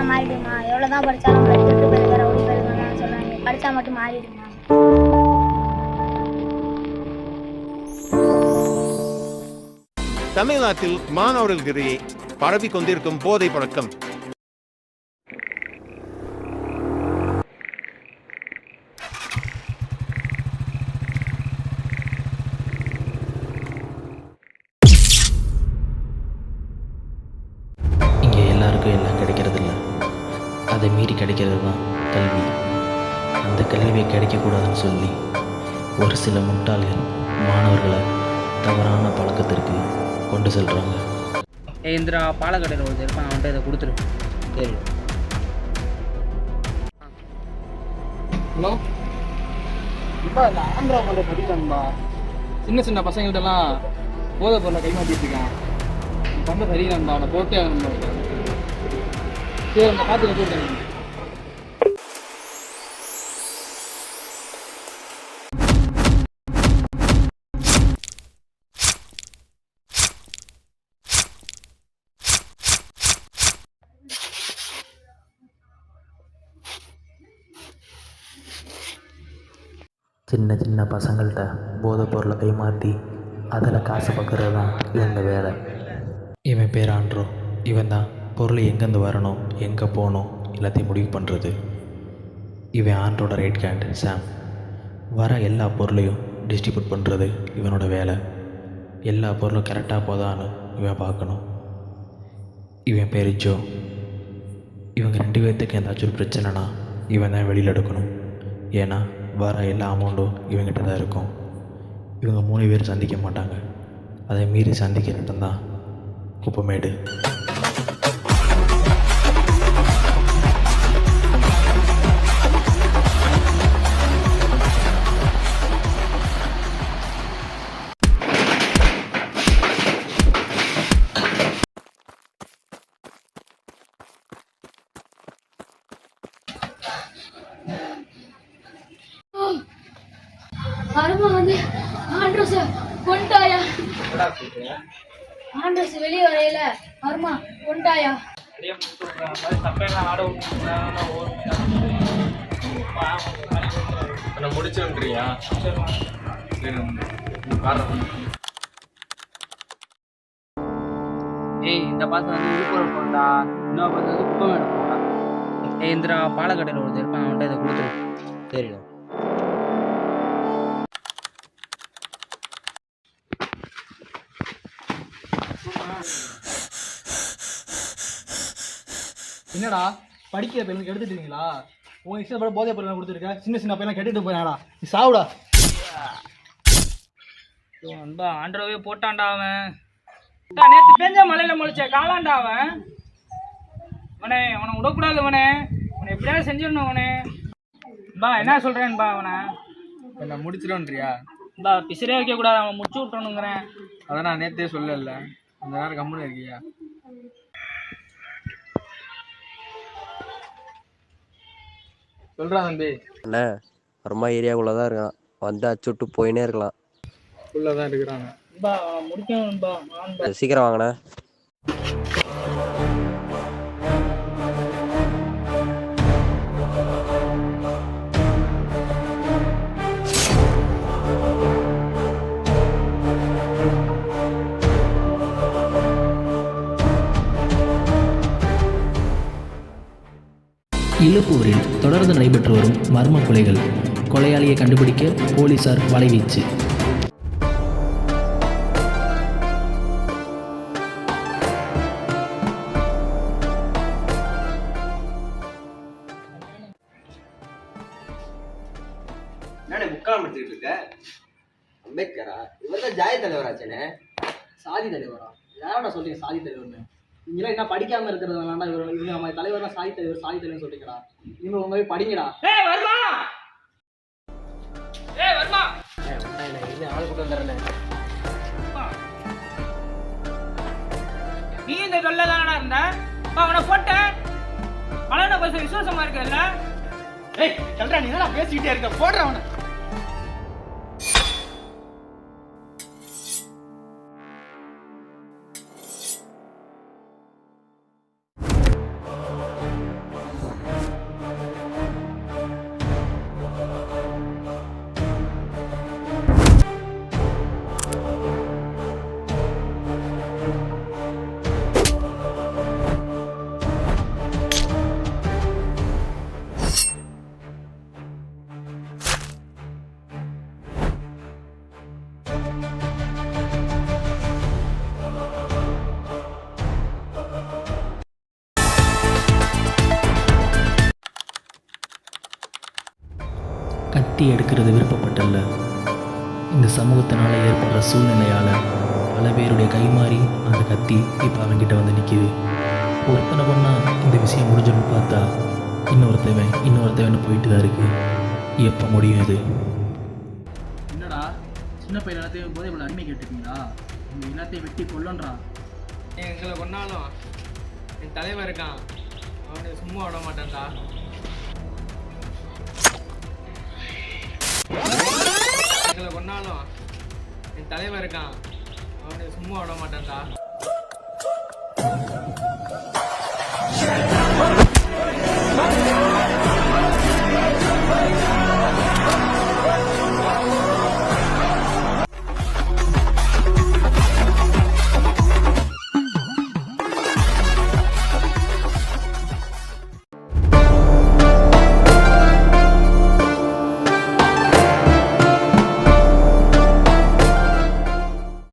எல்லாம் மாறிடுமா? எவ்வளோ தான் படித்தாலும் திருட்டு பெருங்க ரவுடி பெருங்கன்னு சொல்கிறாங்க படித்தா மட்டும் மாறிடுமா? தமிழ்நாட்டில் மாணவர்களிடையே பரவி கொண்டிருக்கும் போதை பழக்கம். இங்கே எல்லாருக்கும் எல்லாம் கிடைக்கிறதில்ல அதை மீறி கிடைக்கிறது தான் கல்வி. அந்த கல்வியை கிடைக்கக்கூடாதுன்னு சொல்லி ஒரு சில முட்டாள்கள் மாணவர்களை தவறான பழக்கத்திற்கு கொண்டு செல்கிறாங்க இந்திரா பாலக்கடையில் ஒருத்தர் இருப்பான் அவன்கிட்ட இதை கொடுத்துரு. சரி ஹலோ? இப்போ இந்த ஆந்திரா பண்ணுற படிக்கலாம்பா சின்ன சின்ன பசங்கள்ட்டலாம் போதை பொருளை கைமாட்டிட்டு இருக்கான் நீ பண்ண சரியில்லைம்பா அவனை போட்டே ஆகணும்பா சரி பார்த்து போட்டேன் சின்ன சின்ன பசங்கள்கிட்ட போதைப் பொருளை கைமாற்றி அதில் காசு பார்க்குறது தான் இவங்க வேலை. இவன் பேர் ஆண்ட்ரோ. இவன் தான் பொருள் எங்கேருந்து வரணும் எங்கே போகணும் எல்லாத்தையும் முடிவு பண்ணுறது. இவன் ஆண்டோட ரைட் ஹேண்ட் சாம் வர எல்லா பொருளையும் டிஸ்ட்ரிபியூட் பண்ணுறது இவனோட வேலை. எல்லா பொருளும் கரெக்டாக போதான்னு இவன் பார்க்கணும். இவன் பேர் ஜோ. இவங்க ரெண்டு பேர்த்துக்கு ஏதாச்சும் ஒரு பிரச்சனைனா இவன் தான் வெளியில் எடுக்கணும். ஏன்னா வர எல்லா அமௌண்ட்டும் இவங்ககிட்ட தான் இருக்கும். இவங்க மூணு பேர் சந்திக்க மாட்டாங்க. அதை மீறி சந்திக்கிற இடம் தான் குப்பமேடு அருமா வந்து ஆண்ட்ரோஸ கொண்டாயா? ஆண்ட்ரோஸ் வெளியே வரையில. அருமா கொண்டாயா? ஏய் இந்த பாத்து வந்து விழுப்புரம் இன்னொரு ஏய் இந்திரா பாலக்கடையில் ஒருத்தர் இருப்பான் அவன்கிட்ட இதை கொடுத்துரு. சரி என்னடா படிக்கிற பையனுக்கு எடுத்துட்டீங்களா? உன் இஷ்டப்பட போதை பொருள் கொடுத்துருக்க. சின்ன சின்ன பையன் கெட்டுட்டு போயாடா நீ சாவுடா. நண்பா ஆண்டரவே போட்டான்டா அவன். டா, நேத்து பெஞ்ச மலையில முளைச்ச காலாண்டா அவன். அவனே அவனை விடக்கூடாது அவனே அவனை எப்படியாவது செஞ்சிடணும் அவனே பா என்ன சொல்றேன்பா அவனை? என்ன முடிச்சிடும்ன்றியா? பா பிசிறே வைக்க கூடாது அவன் முடிச்சு விட்டணுங்கிறேன் அதான் நான் நேத்தே சொல்லல. அந்த நேரம் கம்முன்னு இருக்கியா? சொல்றா தம்பி. அண்ணே அப்புறமா ஏரியாக்குள்ளே தான் இருக்கான். வந்து அச்சு விட்டு போயினே இருக்கலாம். உள்ள தான் இருக்கிறாங்க சீக்கிரம் வாங்கண்ணே. இழுப்பூரில் தொடர்ந்து நடைபெற்று வரும் மர்ம கொலைகள். கொலையாளியை கண்டுபிடிக்க போலீசார் வலைவீச்சு. இருக்க? அம்பேத்கரா? இவர் தான் ஜாய தலைவராச்சனே சாதி தலைவரா? யாரோட சொல்றீங்க சாதி தலைவர்னு. நீங்களாம் என்ன படிக்காம இருக்கிறதுனால இவர் இவங்க நம்ம தலைவர்னா சாதி தலைவர் சாதி தலைவர் சொல்றீங்கடா. நீங்க உங்க போய் படிங்கடா. ஏய் வருமா! ஏய் வருமா! ஆள் கூட்டு வந்துடுறேன் நீ இந்த தொல்லை தானடா இருந்த? அப்ப அவனை போட்ட. அவன கொஞ்சம் விசுவாசமா இருக்கல ஏய் சொல்றா நீ என்னடா பேசிக்கிட்டே இருக்க? போடுற அவனை. கத்தி எடுக்கிறது விருப்பப்பட்டல்ல. இந்த சமூகத்தினால ஏற்படுற சூழ்நிலையால் பல பேருடைய கைமாறி அந்த கத்தி இப்போ அவன்கிட்ட வந்து நிற்கிது ஒருத்தனை பண்ணா இந்த விஷயம் முடிஞ்சிடும் பார்த்தா இன்னொருத்தவன் இன்னொருத்தவன் போயிட்டு தான் இருக்கு. எப்போ முடியும் இது? என்னடா? சின்ன பையன் எல்லாத்தையும் போதை இவ்வளோ அடிமை கேட்டுருக்கீங்களா? உங்க எல்லாத்தையும் வெட்டி கொல்லன்றா? எங்களை கொண்டாலும் என் தலைவர் இருக்கான். அவனை சும்மா விட மாட்டேன்டா. எங்களை கொண்டாலும் என் தலைவர் இருக்கான். அவனை சும்மா விட மாட்டேன்டா.